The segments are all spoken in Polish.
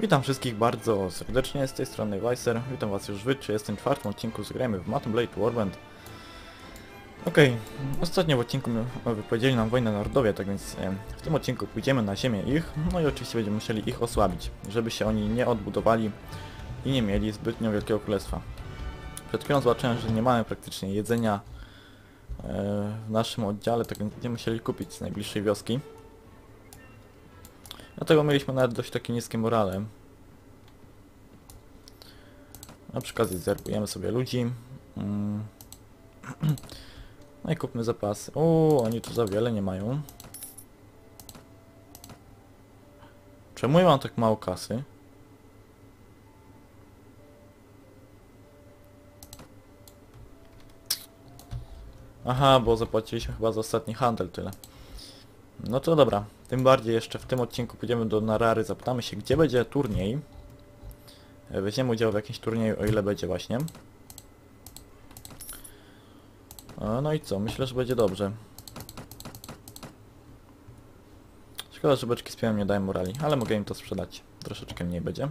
Witam wszystkich bardzo serdecznie, z tej strony Weiser. Witam was już w 34 odcinku z gramy w Mountain Blade Warband. Okej, ostatnio w odcinku wypowiedzieli nam wojnę narodowie, tak więc w tym odcinku pójdziemy na ziemię ich, no i oczywiście będziemy musieli ich osłabić, żeby się oni nie odbudowali i nie mieli zbytnio wielkiego królestwa. Przed chwilą zobaczyłem, że nie mamy praktycznie jedzenia e, w naszym oddziale, tak więc będziemy musieli kupić z najbliższej wioski. Dlatego mieliśmy nawet dość takie niskie morale. Na przykład zerkujemy sobie ludzi. Mm. No i kupmy zapasy. O, oni tu za wiele nie mają. Czemu ja mam tak mało kasy? Aha, bo zapłaciliśmy chyba za ostatni handel tyle. No to dobra, tym bardziej jeszcze w tym odcinku pójdziemy do Narary, zapytamy się gdzie będzie turniej. E, Weźmiemy udział w jakimś turnieju, o ile będzie właśnie. E, No i co, myślę, że będzie dobrze. Szkoda, że beczki z piwem nie dają morali, ale mogę im to sprzedać. Troszeczkę mniej będzie.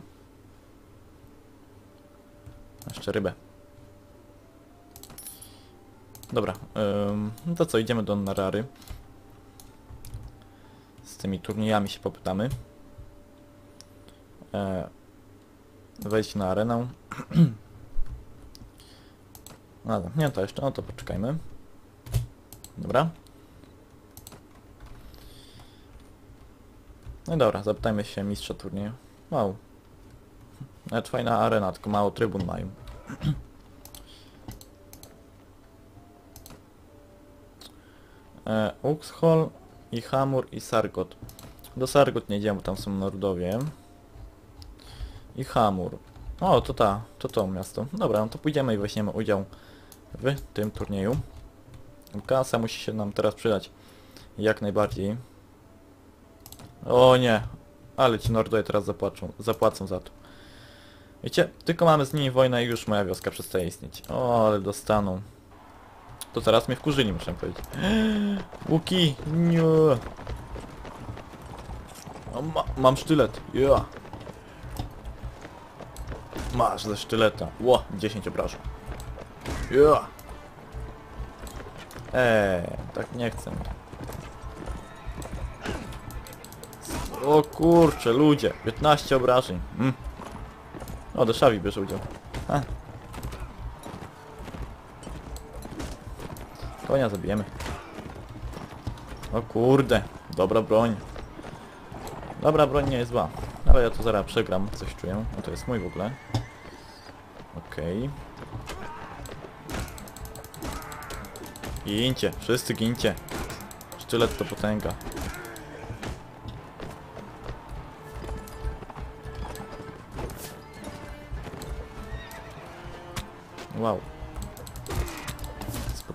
Jeszcze rybę. Dobra, ym, no to co, idziemy do Narary. Z tymi turniejami się popytamy. E, wejść na arenę. No, nie to jeszcze, no to poczekajmy. Dobra. No i dobra, zapytajmy się mistrza turnieju. Wow. Nawet fajna arena, tylko mało trybun mają. e, Uxhol i Hamur i Sargot. Do Sargot nie idziemy, tam są Nordowie. I Hamur. O, to ta, to to miasto. Dobra, no to pójdziemy i weźmiemy udział w tym turnieju. Kasa musi się nam teraz przydać. Jak najbardziej. O nie, ale ci Nordowie teraz zapłacą, zapłacą za to. Wiecie, tylko mamy z nimi wojnę i już moja wioska przestaje istnieć. O, ale dostaną. To teraz mnie wkurzyli, muszę powiedzieć. Łuki! Nie! O, ma, mam sztylet. Ja. Masz ze sztyleta. Ło, 10 obrażeń. Ja. Eee, tak nie chcę. O kurcze, ludzie. 15 obrażeń. Mm. O, do Szawi bierze udział. Ha. Konia zabijemy. O kurde, dobra broń. Dobra broń nie jest zła. Ale ja tu zaraz przegram, coś czuję. No to jest mój w ogóle. Okej. Gincie, wszyscy gincie. Sztylet to potęga. Wow.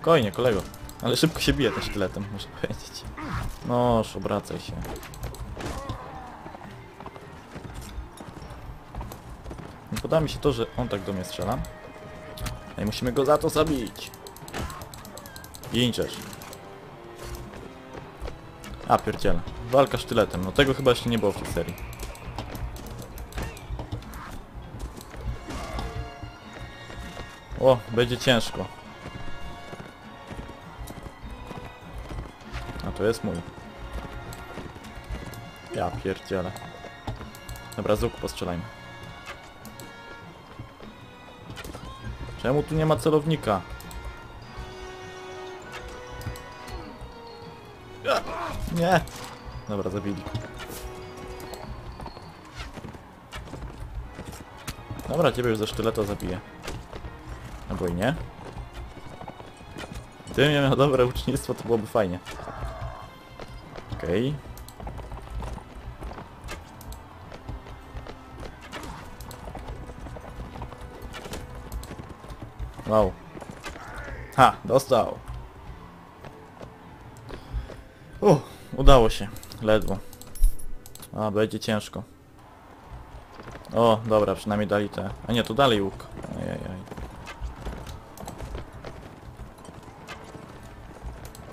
Spokojnie, kolego. Ale szybko się bije tym sztyletem, muszę powiedzieć. Noż, obracaj się. Nie podoba mi się to, że on tak do mnie strzela. No i musimy go za to zabić. Ginczesz. A, pierdziele. Walka sztyletem. No tego chyba jeszcze nie było w tej serii. O, będzie ciężko. To jest mój. Ja pierdzielę. Dobra, z łuku postrzelajmy. Czemu tu nie ma celownika? Nie! Dobra, zabili. Dobra, ciebie już ze sztyleta zabiję. Albo i nie. Gdybym ja miał dobre ucznictwo, to byłoby fajnie. Okej. Wow. Ha, dostał. U, udało się. Ledwo. A, będzie ciężko. O, dobra, przynajmniej dali te... A nie, to dalej łuk. Ajajaj.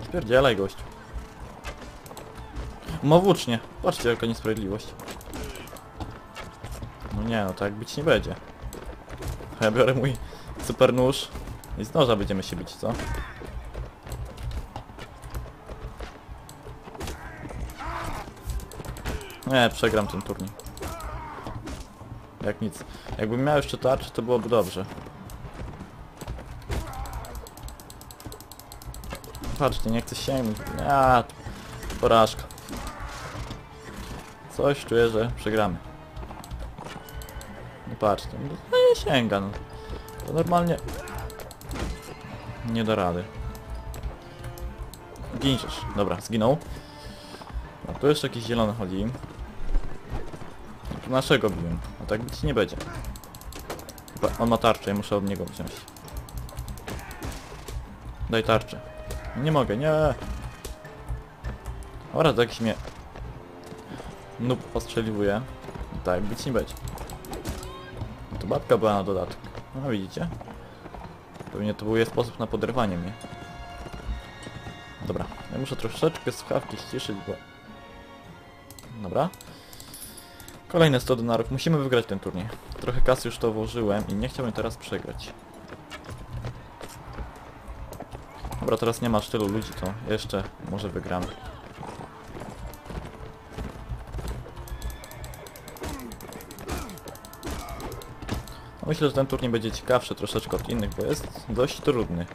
Spierdzielaj, gościu. Ma włócznie. Patrzcie, jaka niesprawiedliwość. No nie, no tak być nie będzie. Ja biorę mój super nóż i z noża będziemy się bić, co? Nie, przegram ten turniej. Jak nic. Jakbym miał jeszcze tarczę, to byłoby dobrze. Patrzcie, nie chcę sięgnąć. A, porażka. Coś czuję, że przegramy. No patrzcie, no nie sięga, no. To normalnie... Nie da rady. Giniesz. Dobra, zginął. No, tu jeszcze jakiś zielony chodzi. Naszego biłem. A tak być nie będzie. Chyba on ma tarczę, ja muszę od niego wziąć. Daj tarczę. Nie mogę, nie. To jakiś mnie... Noob ostrzeliwuje. Tak, być nie będzie. To babka była na dodatek. No widzicie? Pewnie to był jej sposób na poderwanie mnie. Dobra, ja muszę troszeczkę słuchawki ściszyć, bo... Dobra. Kolejne 100 dolarów. Musimy wygrać ten turniej. Trochę kasy już to włożyłem i nie chciałbym teraz przegrać. Dobra, teraz nie masz tylu ludzi, to jeszcze może wygramy. Myślę, że ten turniej będzie ciekawszy troszeczkę od innych, bo jest dość trudny.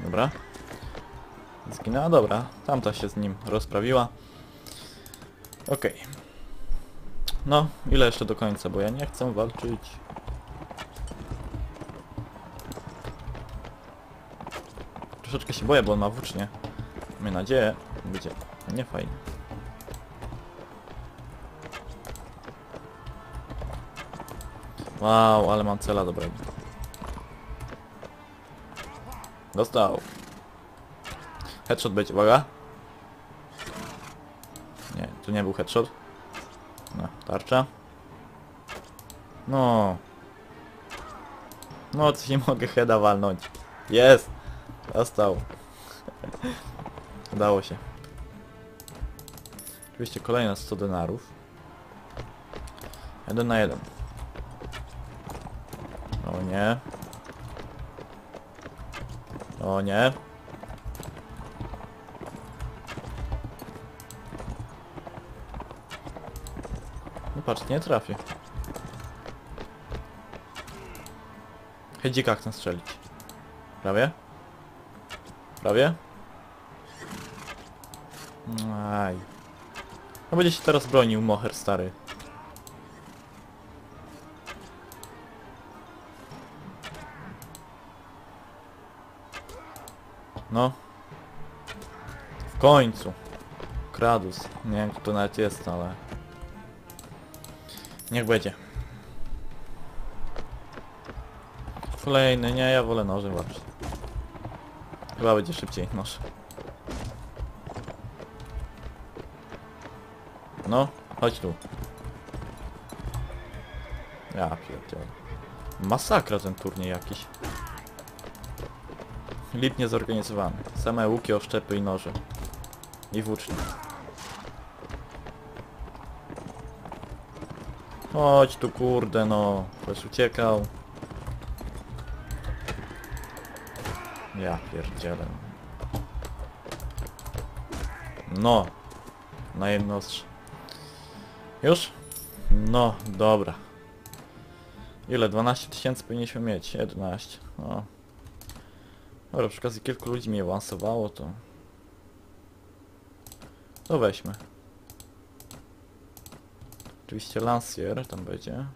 Dobra. Zginęła, dobra. Tamta się z nim rozprawiła. Okej. No, ile jeszcze do końca, bo ja nie chcę walczyć. Troszeczkę się boję, bo on ma włócznie. Mam nadzieję, będzie nie fajnie. Wow, ale mam cela dobrego. Dostał. Headshot będzie, uwaga. Nie, tu nie był headshot. No, tarcza. No. No, coś nie mogę heada walnąć. Jest! Dostał. Udało się. Oczywiście kolejne 100 denarów. Jeden na jeden. Nie. O nie. No patrz, nie trafię. Hedzika chcę strzelić. Prawie? Prawie? Aj. No będzie się teraz bronił moher stary. Końcu. Kradus. Nie wiem kto to nawet jest, ale... Niech będzie. Kolejny, nie, ja wolę nożem właśnie. Chyba będzie szybciej, noż. No, chodź tu. Ja pierdzielę. Masakra ten turniej jakiś. Lipnie zorganizowany. Same łuki, oszczepy i noże. I włócznie. Chodź tu kurde no. Ktoś uciekał. Ja pierdzielę. No. Na jedno ostrze. Już? No, dobra. Ile? 12 tysięcy powinniśmy mieć. 11. O. Dobra, przy okazji kilku ludzi mnie awansowało, to... To weźmy. Oczywiście Lancier tam będzie.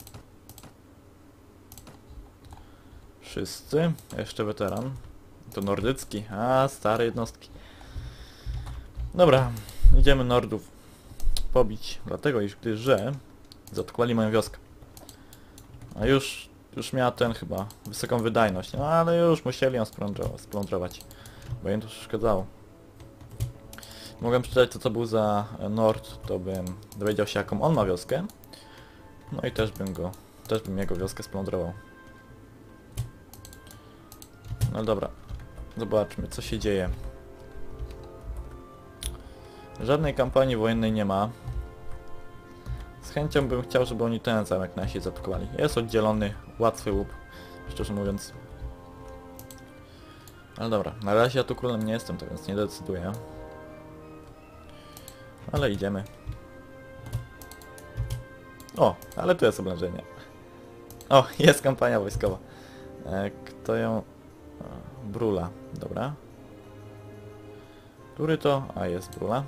Wszyscy. Jeszcze weteran. To nordycki. A, stare jednostki. Dobra, idziemy Nordów pobić, dlatego iż gdyż, że zaatakowali moją wioskę. A już, już miała ten chyba wysoką wydajność, no ale już musieli ją splądro- splądrować, bo im to przeszkadzało. Mogłem przeczytać co to był za Nord, to bym dowiedział się jaką on ma wioskę. No i też bym go, też bym jego wioskę splądrował. No dobra, zobaczmy co się dzieje. Żadnej kampanii wojennej nie ma. Z chęcią bym chciał, żeby oni ten zamek nasi zaatakowali. Jest oddzielony, łatwy łup, szczerze mówiąc. Ale dobra, na razie ja tu królem nie jestem, tak więc nie decyduję. Ale idziemy. O, ale tu jest oblężenie. O, jest kampania wojskowa. E, kto ją... Brula, dobra. Który to? A, jest Brula.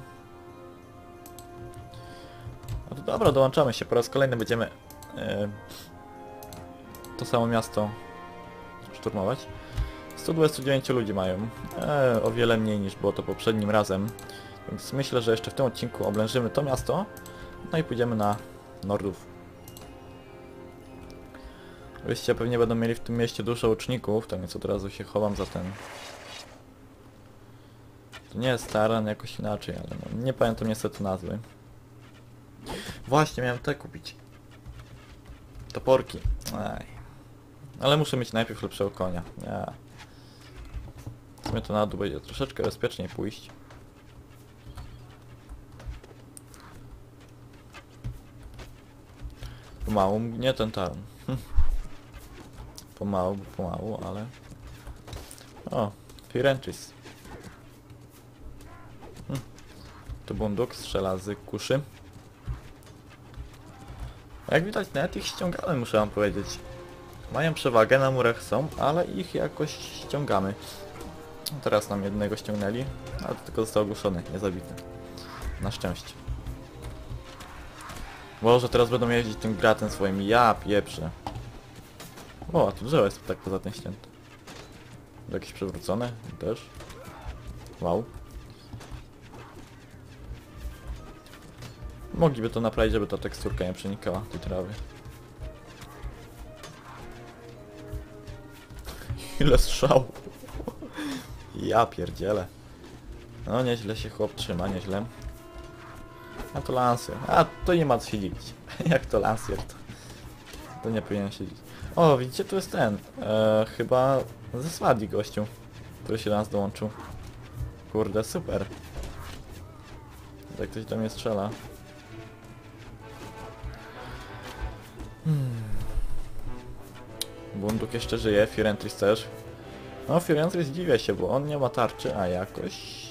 No to dobra, dołączamy się. Po raz kolejny będziemy e, to samo miasto szturmować. 129 ludzi mają. E, o wiele mniej niż było to poprzednim razem. Więc myślę, że jeszcze w tym odcinku oblężymy to miasto. No i pójdziemy na Nordów. Oczywiście pewnie będą mieli w tym mieście dużo uczników, tak więc od razu się chowam za ten... To nie jest Taran, jakoś inaczej, ale no, nie pamiętam niestety nazwy. Właśnie, miałem te kupić. Toporki. Aj. Ale muszę mieć najpierw lepszego konia. Nie. W sumie to na dół będzie troszeczkę bezpieczniej pójść. Pomału mnie ten. Hm. Pomału, pomału, ale... O, Firencis. Hm. To bunduk strzela z kuszy. Jak widać nawet ich ściągamy, muszę wam powiedzieć. Mają przewagę, na murach są, ale ich jakoś ściągamy. Teraz nam jednego ściągnęli, ale to tylko został ogłuszony, nie zabity. Na szczęście. Może teraz będą jeździć tym gratem swoim, ja pieprzę. O, a tu drzewo jest tak poza tym ścięte. Jakieś przewrócone też. Wow. Mogliby to naprawić, żeby ta teksturka nie przenikała tej trawy. Ile strzał. Ja pierdzielę. No nieźle się chłop trzyma, nieźle. A to Lancier. A to nie ma co się dziwić. Jak to Lancier to, to nie powinien się dziwić. O, widzicie, tu jest ten. E, chyba ze Swadii gościu, który się do nas dołączył. Kurde, super. Tak ktoś do mnie strzela. Hmm. Bunduk jeszcze żyje, Firentris też. No, Firentris dziwię się, bo on nie ma tarczy, a jakoś...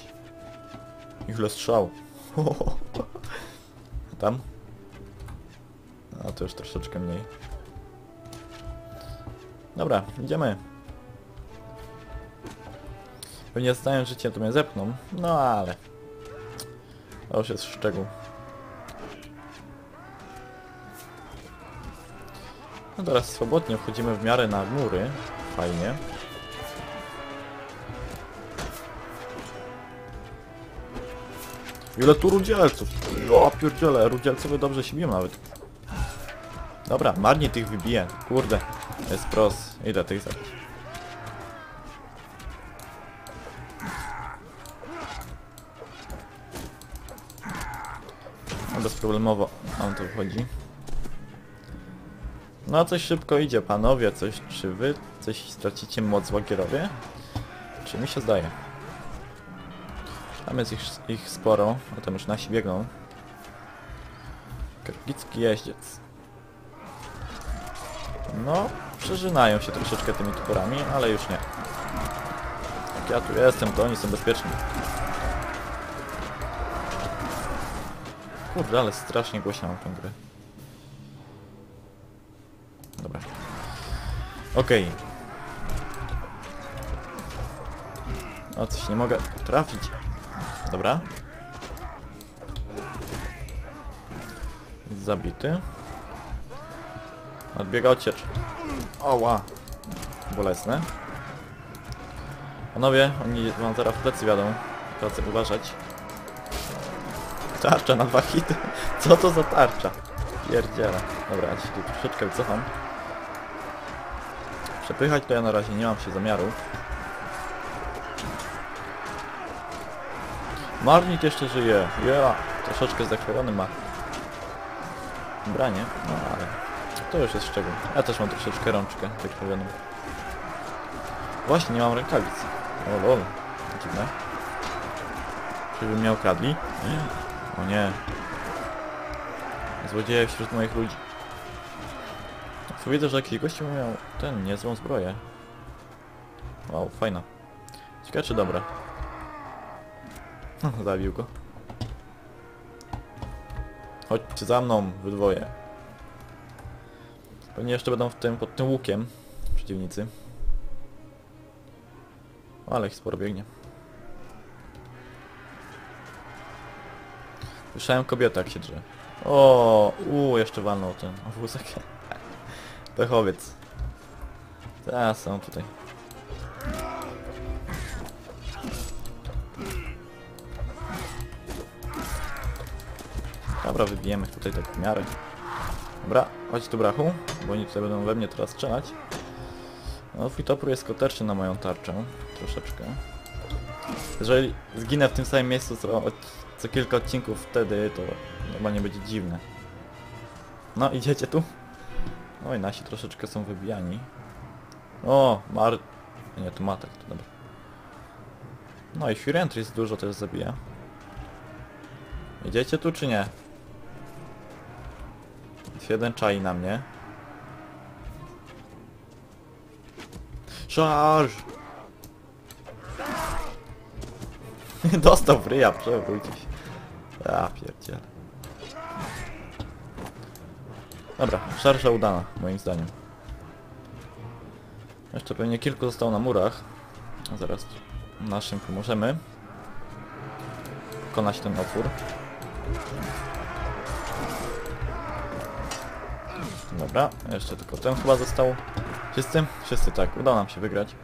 Ile strzał. Tam? A to już troszeczkę mniej. Dobra, idziemy. Pewnie znając życie to mnie zepną, no ale... To już jest szczegół. No teraz swobodnie wchodzimy w miarę na mury. Fajnie. Ile tu rudzielców? O pierdziele, rudzielcowie dobrze się biją nawet. Dobra, marnie tych wybiję. Kurde, jest pros. Ile tych zabić? No bezproblemowo on to wchodzi. No coś szybko idzie panowie, coś, czy wy coś stracicie moc łagierowie? Czy mi się zdaje? Tam jest ich, ich sporo, a tam już nasi biegną. Krwicki jeździec. No, przeżynają się troszeczkę tymi toporami, ale już nie. Jak ja tu jestem, to oni są bezpieczni. Kurde, ale strasznie głośno mam tę grę. Dobra. Okej. O, coś nie mogę trafić. Dobra. Zabity. Odbiega ociecz. Oła. Bolesne. Panowie, oni wam zaraz w plecy wiadą. Pracy uważać. Tarcza na dwa hity. Co to za tarcza? Pierdziele. Dobra, ja się tu troszeczkę wycofam. Przepychać to ja na razie nie mam się zamiaru. Marnit jeszcze żyje. Ja, troszeczkę zakrwawiony ma. Branie, no ale to już jest szczegół. Ja też mam troszeczkę rączkę zakrwawioną. Właśnie, nie mam rękawic. O lol, dziwne. Czyżby mnie okradli? O nie. Złodzieje wśród moich ludzi. Widzę, że jakiś gościu miał ten, niezłą zbroję. Wow, fajna. Ciekawe czy dobra. Zabił go. Chodźcie za mną, wy dwoje. Pewnie jeszcze będą w tym, pod tym łukiem przeciwnicy. O, ale ich sporo biegnie. Słyszałem kobietę jak się drze. O, u jeszcze walnął ten wózek. Pechowiec. Teraz są tutaj. Dobra, wybijemy ich tutaj tak w miarę. Dobra, chodź tu brachu, bo oni tutaj będą we mnie teraz strzelać. No, topór jest skuteczny na moją tarczę. Troszeczkę. Jeżeli zginę w tym samym miejscu co, co kilka odcinków wtedy, to normalnie będzie dziwne. No, idziecie tu? Oj, nasi troszeczkę są wybijani. O, Mar... Nie, to Matek, to dobra. No i Fury Entries dużo też zabija. Idziecie tu czy nie? Jeden czai na mnie. Szarż! Dostał w ryja, przewrócić. Ja pierdzielę. Dobra, szarża udana, moim zdaniem. Jeszcze pewnie kilku zostało na murach. Zaraz naszym pomożemy. Pokonać ten opór. Dobra, jeszcze tylko ten chyba został. Wszyscy? Wszyscy, tak. Udało nam się wygrać.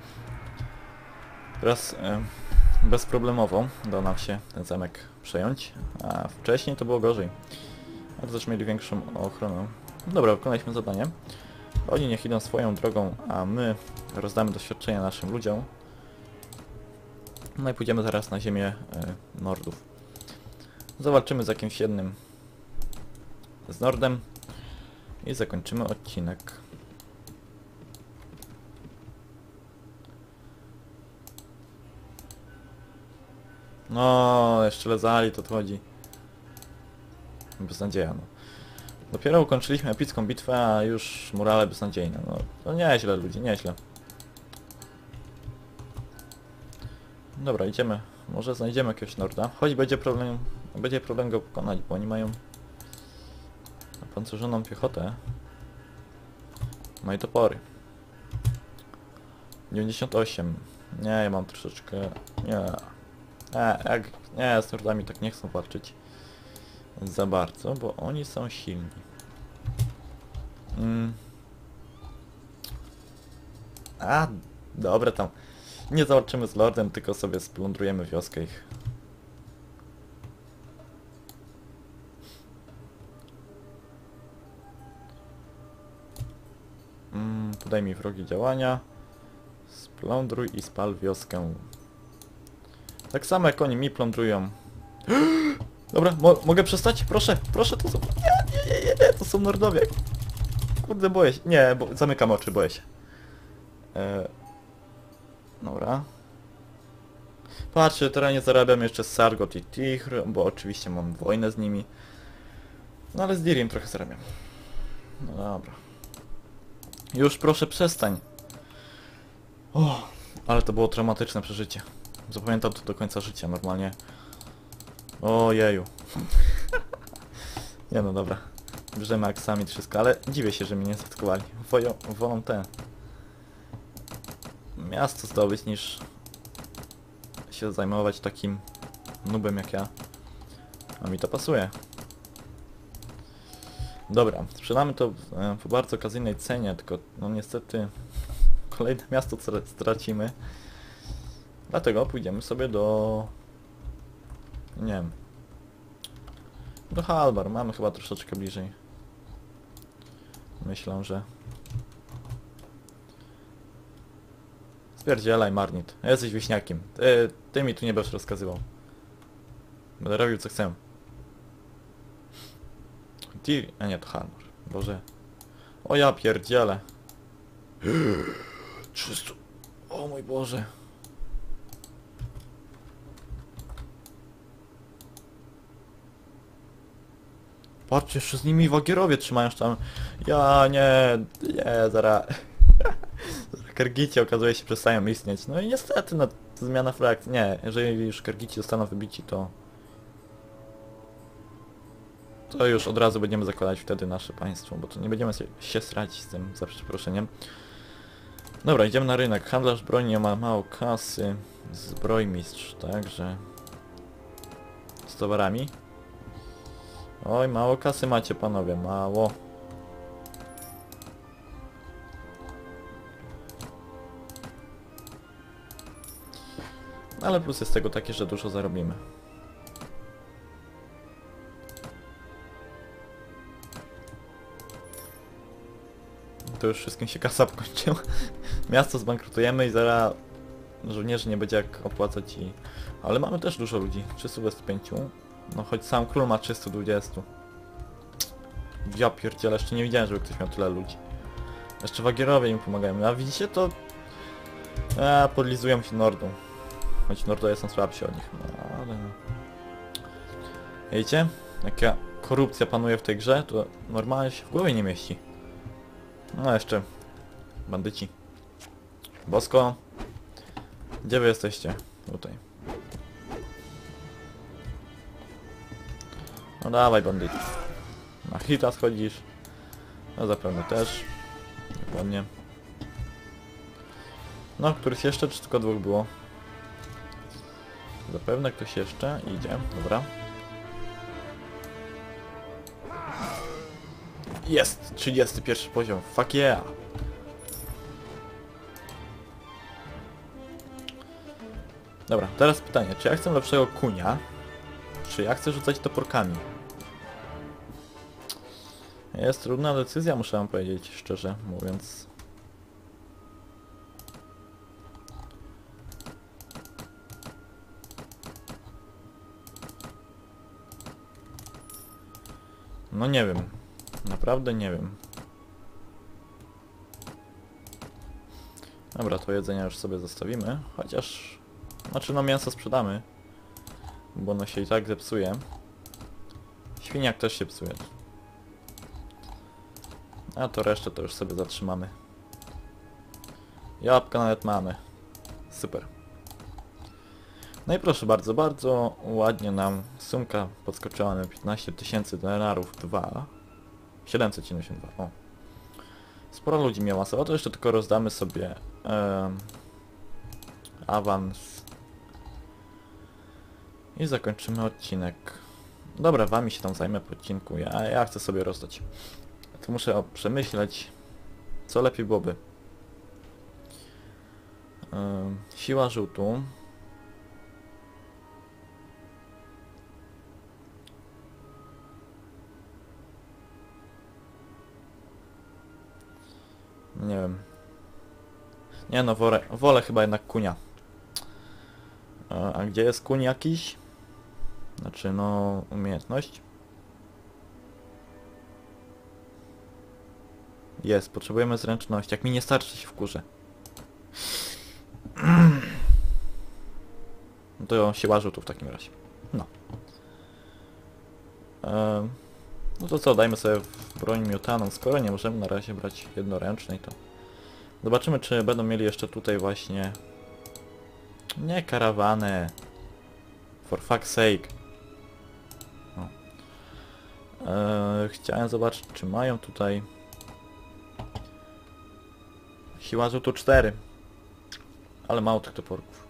Teraz e, bezproblemowo udało nam się ten zamek przejąć, a wcześniej to było gorzej. Ale też mieli większą ochronę. Dobra, wykonaliśmy zadanie. Oni niech idą swoją drogą, a my rozdamy doświadczenia naszym ludziom. No i pójdziemy zaraz na ziemię e, Nordów. Zawalczymy z jakimś jednym z Nordem i zakończymy odcinek. No, jeszcze lezali, to chodzi. Beznadzieja, no. Dopiero ukończyliśmy epicką bitwę, a już murale beznadziejne. No, to nieźle ludzi, nieźle. Dobra, idziemy. Może znajdziemy jakiegoś Norda. Choć będzie problem, będzie problem go pokonać, bo oni mają opancerzoną piechotę. Mają topory. 98. Nie, ja mam troszeczkę... Nie. E, jak... Nie, z Nordami tak nie chcą walczyć za bardzo, bo oni są silni. Mm. A, dobra tam. Nie zawalczymy z Lordem, tylko sobie splądrujemy wioskę ich. Podaj mi wrogi działania. Splądruj i spal wioskę. Tak samo jak oni mi plądrują. Dobra, mo mogę przestać? Proszę, proszę, to są... Nie, nie, nie, nie, to są Nordowie. Kurde, boję się. Nie, bo zamykam oczy, boję się. E... Dobra. Patrzę, teraz nie zarabiam jeszcze z Sargot i Tichr, bo oczywiście mam wojnę z nimi. No ale z Dirim trochę zarabiam. No dobra. Już proszę przestań. O, ale to było traumatyczne przeżycie. Zapamiętam to do końca życia normalnie. Ojeju. nie no dobra. Bierzemy aksamit wszystko, ale dziwię się, że mnie nie zaatakowali. Woją, wolą te miasto zdobyć niż się zajmować takim nubem jak ja. A mi to pasuje. Dobra, sprzedamy to w, e, po bardzo okazyjnej cenie, tylko no niestety kolejne miasto tra- stracimy. Dlatego pójdziemy sobie do... Nie wiem. Do Halbar, mamy chyba troszeczkę bliżej. Myślę, że... Spierdzielaj, Marnit. Jesteś wieśniakiem. Ty, ty mi tu nie będziesz rozkazywał. Będę robił co chcę. Tyr... A nie, to Hanor. Boże. O ja pierdzielę. 300... O mój Boże. Patrzcie, jeszcze z nimi wagierowie trzymają tam. Ja nie... Nie, zaraz... Kergici okazuje się przestają istnieć. No i niestety, no, zmiana frakcji. Nie, jeżeli już Kergici zostaną wybici, to to już od razu będziemy zakładać wtedy nasze państwo, bo to nie będziemy się, srać z tym, za przeproszeniem. Dobra, idziemy na rynek. Handlarz broni ma mało kasy. Zbrojmistrz, także... Z towarami. Oj, mało kasy macie panowie, mało. Ale plus jest tego taki, że dużo zarobimy. To już wszystkim się kasa kończyła. Miasto zbankrutujemy i zaraz żołnierzy nie będzie jak opłacać i... Ale mamy też dużo ludzi, 325. No choć sam król ma 320. Ja pierdzielę, jeszcze nie widziałem, żeby ktoś miał tyle ludzi. Jeszcze wagierowie im pomagają. A widzicie to... A, podlizują się Nordą. Choć Nordowie są słabsi od nich. No, ale... Wiecie? Jaka korupcja panuje w tej grze, to normalnie się w głowie nie mieści. No jeszcze... Bandyci. Bosko. Gdzie wy jesteście? Tutaj. No dawaj bandyt. Na hita schodzisz. No zapewne też. Dokładnie. No, któryś jeszcze, czy tylko dwóch było? Zapewne ktoś jeszcze idzie, dobra. Jest! 31 poziom, fuck yeah! Dobra, teraz pytanie, czy ja chcę lepszego kunia, czy ja chcę rzucać toporkami? Jest trudna decyzja, muszę wam powiedzieć, szczerze mówiąc. No nie wiem. Naprawdę nie wiem. Dobra, to jedzenia już sobie zostawimy, chociaż... Znaczy no mięso sprzedamy, bo ono się i tak zepsuje. Świniak też się psuje. A to resztę to już sobie zatrzymamy. Jabłka nawet mamy. Super. No i proszę bardzo, bardzo ładnie nam sumka podskoczyła na 15 tysięcy denarów 2. 772, o. Sporo ludzi miała sobie, to jeszcze tylko rozdamy sobie em, awans. I zakończymy odcinek. Dobra, wami się tam zajmę po odcinku, ja, ja chcę sobie rozdać. To muszę przemyśleć, co lepiej byłoby. Em, siła rzutu. Nie wiem. Nie no, wolę, wolę chyba jednak kunia. A, a gdzie jest kuń jakiś? Znaczy no, umiejętność. Jest, potrzebujemy zręczności. Jak mi nie starczy się w kurze. No to siła rzutu w takim razie. No. Em, no to co, dajmy sobie broń miotaną. Skoro nie możemy na razie brać jednoręcznej, to... Zobaczymy, czy będą mieli jeszcze tutaj właśnie... Nie karawanę. For fuck's sake. O. Eee, chciałem zobaczyć, czy mają tutaj... Siła rzutu 4. Ale mało tych toporków.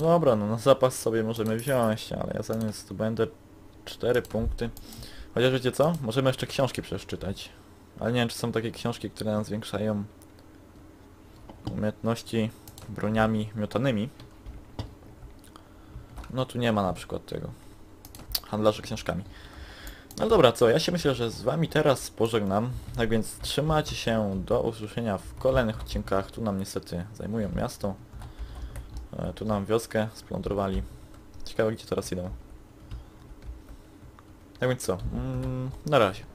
No dobra, no na zapas sobie możemy wziąć, ale ja zamiast tu będę 4 punkty. Chociaż wiecie co? Możemy jeszcze książki przeczytać. Ale nie wiem, czy są takie książki, które nam zwiększają umiejętności broniami miotanymi. No tu nie ma na przykład tego. Handlarza książkami. No dobra, co? Ja się myślę, że z wami teraz pożegnam. Tak więc trzymajcie się do usłyszenia w kolejnych odcinkach. Tu nam niestety zajmują miasto. E, tu nam wioskę splądrowali. Ciekawe gdzie teraz idą. Tak więc co? Mm, na razie.